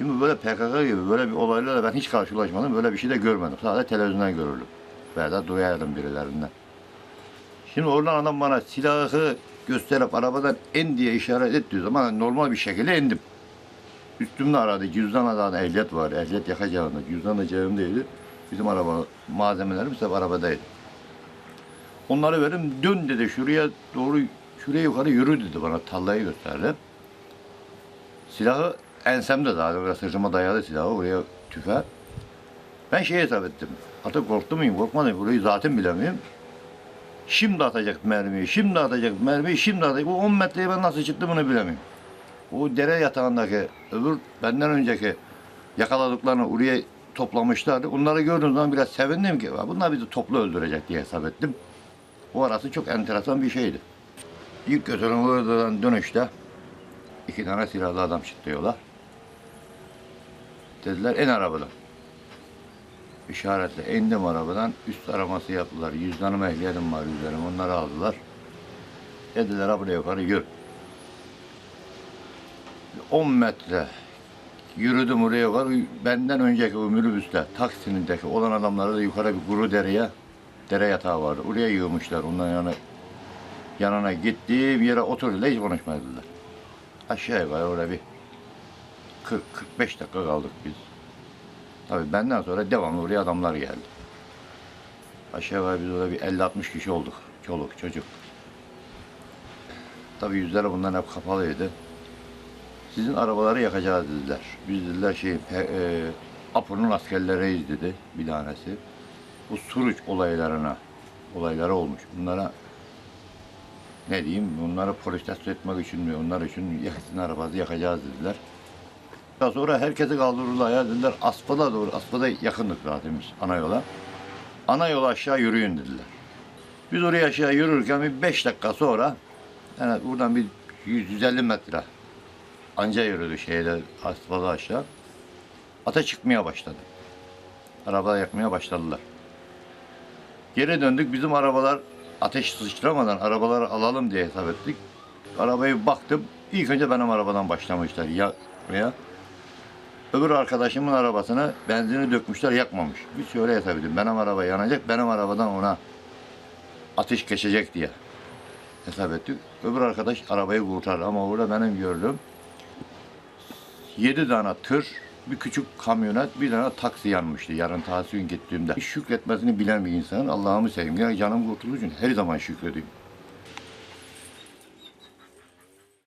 Şimdi böyle PKK gibi böyle bir olaylarla ben hiç karşılaşmadım. Böyle bir şey de görmedim. Sadece televizyondan görürdüm. Veya da duyardım birilerinden. Şimdi oradan adam bana silahı gösterip arabadan in diye işaret ettiği zaman normal bir şekilde indim. Üstümde aradı, cüzdan aradı, ehliyet var, ehliyet yakacağında. Cüzdan da cebimdeydi. Bizim araba malzemelerimiz hep arabadaydı. Onları verim, dön dedi şuraya doğru, şuraya yukarı yürü dedi bana, tallayı gösterdi. Silahı ensemde zaten, böyle sırtıma dayalı silahı, oraya tüfe. Ben şey hesap ettim, artık korktu muyum, korkmadım, burayı zaten bilemiyorum. Şimdi atacak mermiyi, şimdi atacak mermiyi, şimdi atacak. Bu 10 metreye ben nasıl çıktım bunu bilemiyorum. O dere yatağındaki öbür benden önceki yakaladıklarını oraya toplamışlardı. Onları gördüğüm zaman biraz sevindim ki "Ya bunlar bizi toplu öldürecek diye hesap ettim. O arası çok enteresan bir şeydi. İlk götürüm oradan dönüşte iki tane silahlı adam çıktı yola. Dediler en arabadan. İşaretle indim arabadan. Üst araması yaptılar. Yüzdanım ehliyetim var üzerim. Onları aldılar. Dediler buraya yukarı yürü. 10 metre yürüdüm oraya yukarı. Benden önceki o minibüste Taksim'deki olan adamları da yukarı bir kuru dereye dere yatağı vardı. Oraya yığmışlar. Ondan yana yanına gittiğim yere oturdular hiç konuşmadılar. Aşağı yukarı orada bir 40-45 dakika kaldık biz. Tabii benden sonra devamlı oraya adamlar geldi. Aşağı yukarı biz orada bir 50-60 kişi olduk. Çoluk, çocuk. Tabii yüzleri bundan hep kapalıydı. Sizin arabaları yakacağız dediler. Biz dediler şey, e, Apo'nun askerleriyiz dedi bir tanesi. Bu Suruç olaylarına, olayları olmuş. Bunlara ne diyeyim, bunları protesto etmek için mi, onlar için yak- sizin arabanızı yakacağız dediler. Daha sonra herkesi kaldırırlar ya dediler Aspada doğru, Aspada yakındık zaten biz ana yola. Ana yola aşağı yürüyün dediler. Biz oraya aşağı yürürken bir beş dakika sonra yani buradan bir 100, 150 metre anca yürüdü şeyde Aspada aşağı. Ata çıkmaya başladı. Araba yakmaya başladılar. Geri döndük bizim arabalar ateş sıçramadan arabaları alalım diye hesap ettik. Arabayı baktım. İlk önce benim arabadan başlamışlar yakmaya. Öbür arkadaşımın arabasına benzini dökmüşler yakmamış. Biz şöyle hesap edin. Benim araba yanacak, benim arabadan ona ateş geçecek diye hesap ettik. Öbür arkadaş arabayı kurtardı ama orada benim gördüğüm yedi tane tır, bir küçük kamyonet, bir tane taksi yanmıştı yarın tahsil gittiğimde. Şükretmesini bilen bir insanın Allah'ımı seveyim. Ya canım kurtulduğu için her zaman şükrediyorum.